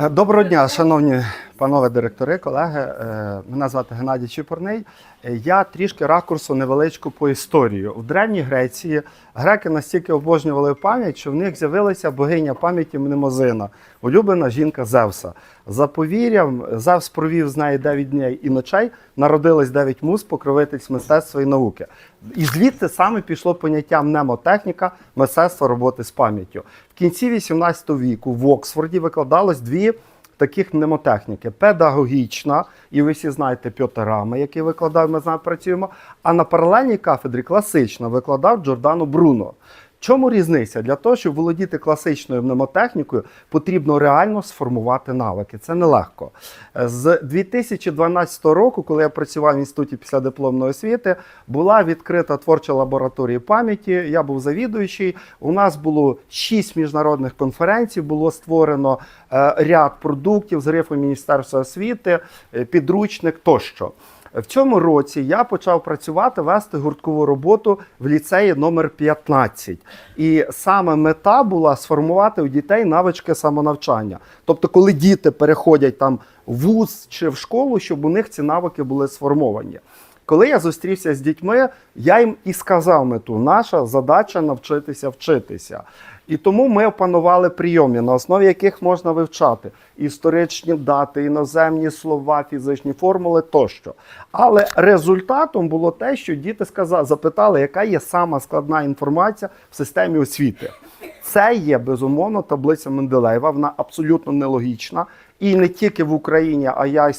Доброго дня, шановні панове директори, колеги. Е, Мене звати Геннадій Чіпурний. Е, Я трішки ракурсу невеличку по історії. В Древній Греції греки настільки обожнювали пам'ять, що в них з'явилася богиня пам'яті Мнемозина, улюблена жінка Зевса. За повір'ям, Зевс провів з нею 9 днів і ночей, народились 9 муз, покровительць мистецтва і науки. І звідти саме пішло поняття мнемотехніка, мистецтво роботи з пам'яттю. В кінці 18 віку в Оксфорді викладалось дві таких мнемотехніки: педагогічна, і ви всі знаєте Пьотер Рама, який викладав, ми з нами працюємо. А на паралельній кафедрі класична викладав Джордано Бруно. Чому різниця? Для того, щоб володіти класичною мнемотехнікою, потрібно реально сформувати навики. Це нелегко. З 2012 року, коли я працював в інституті післядипломної освіти, була відкрита творча лабораторія пам'яті. Я був завідуючий. У нас було шість міжнародних конференцій, було створено е, ряд продуктів з грифу Міністерства освіти, е, підручник тощо. В цьому році я почав працювати, вести гурткову роботу в ліцеї номер 15. І саме мета була сформувати у дітей навички самонавчання. Тобто, коли діти переходять там в вуз чи в школу, щоб у них ці навики були сформовані. Коли я зустрівся з дітьми, я їм і сказав мету: наша задача навчитися вчитися. І тому ми опанували прийоми, на основі яких можна вивчати історичні дати, іноземні слова, фізичні формули тощо. Але результатом було те, що діти сказали, запитали, яка є сама складна інформація в системі освіти. Це є безумовно таблиця Менделеєва. Вона абсолютно нелогічна. І не тільки в Україні, а я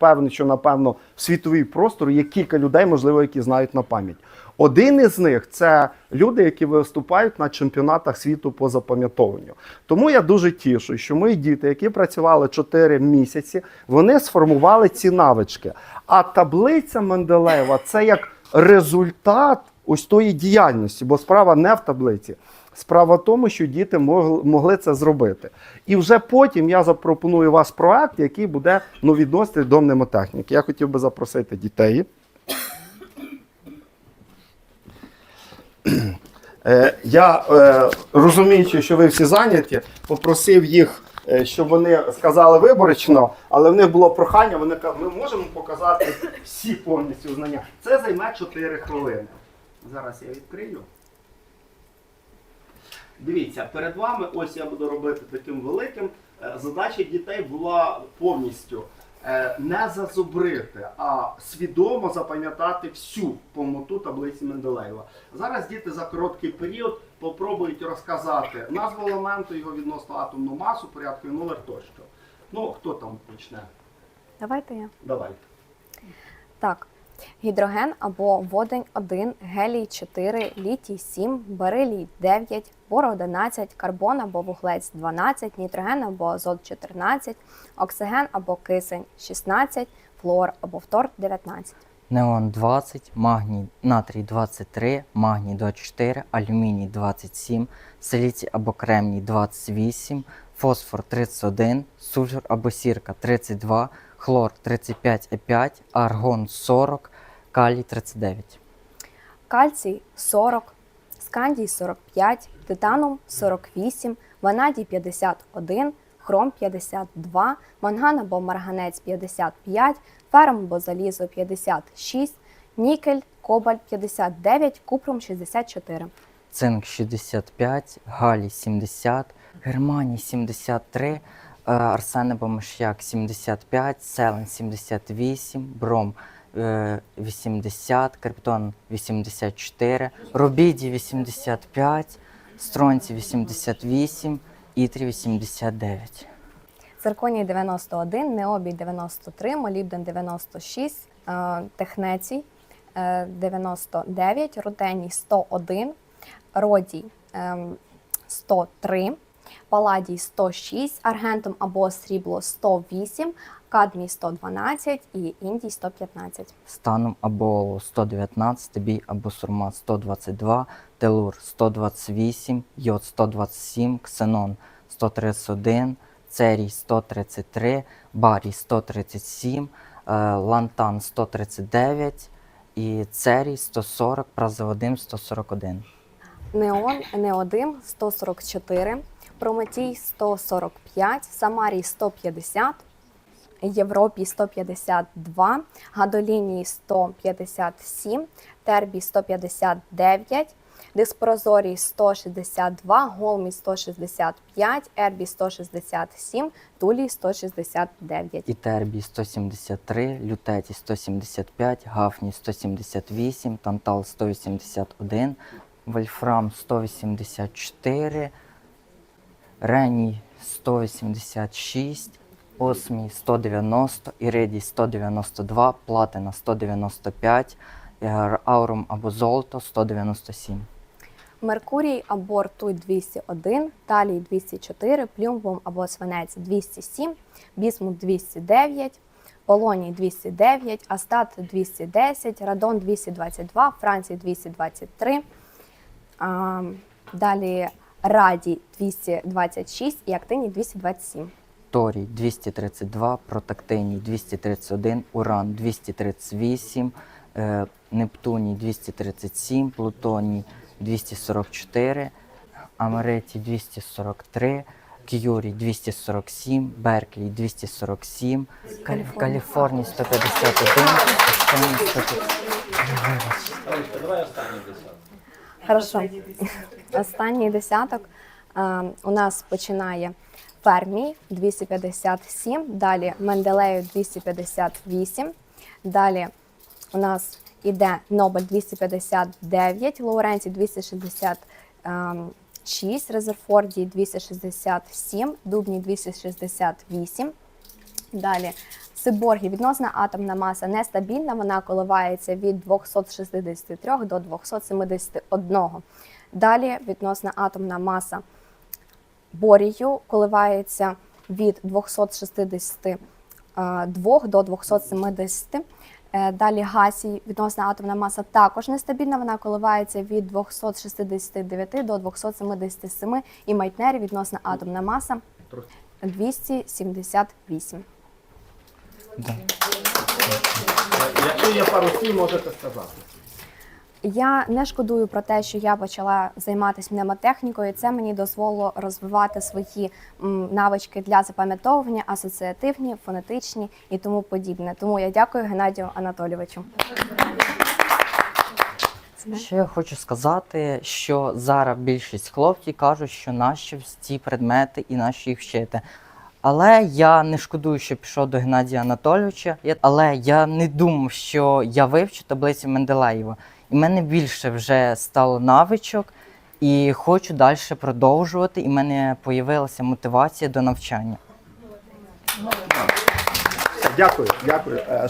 впевнений, що напевно в світовій просторі є кілька людей, можливо, які знають на пам'ять. Один із них це люди, які виступають на чемпіонатах світу по запам'ятовуванню. Тому я дуже тішу, що мої діти, які працювали 4 місяці, вони сформували ці навички. А таблиця Менделеєва це як результат ось тої діяльності, бо справа не в таблиці. Справа в тому, що діти могли, це зробити. І вже потім я запропоную вас проект, який буде ну, відносити до мнемотехніки. Я хотів би запросити дітей. Е, Я е, розуміючи, що ви всі зайняті, попросив їх, е, щоб вони сказали виборочно, але в них було прохання, вони кажуть, ми можемо показати всі повністю знання. Це займе 4 хвилини. Зараз я відкрию. Дивіться, перед вами, ось я буду робити таким великим. Е, Задача дітей була повністю е, не зазубрити, а свідомо запам'ятати всю повноту таблиці Менделеєва. Зараз діти за короткий період попробують розказати назву елементу, його відносно атомну масу, порядку і номер тощо. Ну, хто там почне? Давайте я. Давайте. Так. Гідроген або водень 1, гелій 4, літій 7, берилій 9, бор 11, карбон або вуглець 12, нітроген або азот 14, оксиген або кисень 16, флор або фтор 19. Неон 20, магній, натрій 23, магній 24, алюміній 27, силіцій або кремній 28, фосфор 31, сульфур або сірка 32, хлор 35,5, аргон 40, калій 39. Кальцій 40, скандій 45, титаном 48, ванадій 51, хром 52, манган або марганець 55, ферм або залізо 56, нікель, кобальт 59, купрум 64. Цинк 65, галій 70, германій 73, е, арсен або 75, селен 78, бром е, 80, криптон 84, рубідій 85, стронці 88, ітрі 89. Цирконій 91, необій 93, молібден 96, е, технецій е, 99, рутеній 101, родій ем, 103, паладій 106, аргентум або срібло 108, кадмій 112 і індій 115. станом або 119, бій або сурма 122, телур 128, йод 127, ксенон 131, церій 133, барій 137, е, лантан 139 і церій 140, празеодим 141. Неон, неодим 144, Прометій 145, Самарій 150, Європі 152, Гадолінії 157, Тербій 159, Диспорозорій 162, Голмі 165, Ербі 167, Тулій 169. Ітербій 173, Лютеті 175, Гафній 178, Тантал 181, Вольфрам 184, Реній 186, Осмій 190, Іридій 192, Платина 195, е, Аурум або Золото 197. Меркурій або ртуть 201, талій 204, плюмбум або свинець 207, бісмут 209, полоній 209, астат 210, радон 222, францій 223, а, далі радій 226 і актиній 227. Торій 232, Протактиній 231, Уран 238, е, Нептуній 237, Плутоній 244, Америті 243, К'юрій 247, Берклі 247, Каліфорній, Каліфорній 151, Естоній 150. Хорошо. Останній десяток е, у нас починає Фермій 257, далі Менделею 258, далі у нас іде Нобель 259, Лоуренці 266, Резерфордій 267, Дубній 268. Далі Сиборгі відносна атомна маса нестабільна, вона коливається від 263 до 271. Далі відносна атомна маса борію коливається від 262 до 270. Е, Далі гасій, відносна атомна маса також нестабільна, вона коливається від 269 до 277. І майтнері відносна атомна маса 278. Да. Якщо є пару слів, можете сказати. Я не шкодую про те, що я почала займатися мнемотехнікою. Це мені дозволило розвивати свої навички для запам'ятовування, асоціативні, фонетичні і тому подібне. Тому я дякую Геннадію Анатолійовичу. Ще я хочу сказати, що зараз більшість хлопців кажуть, що наші ці предмети і наші їх вчити. Але я не шкодую, що пішов до Геннадія Анатолійовича. Але я не думав, що я вивчу таблицю Менделеєва. І в мене більше вже стало навичок, і хочу далі продовжувати. І в мене з'явилася мотивація до навчання. Дякую, дякую. Е,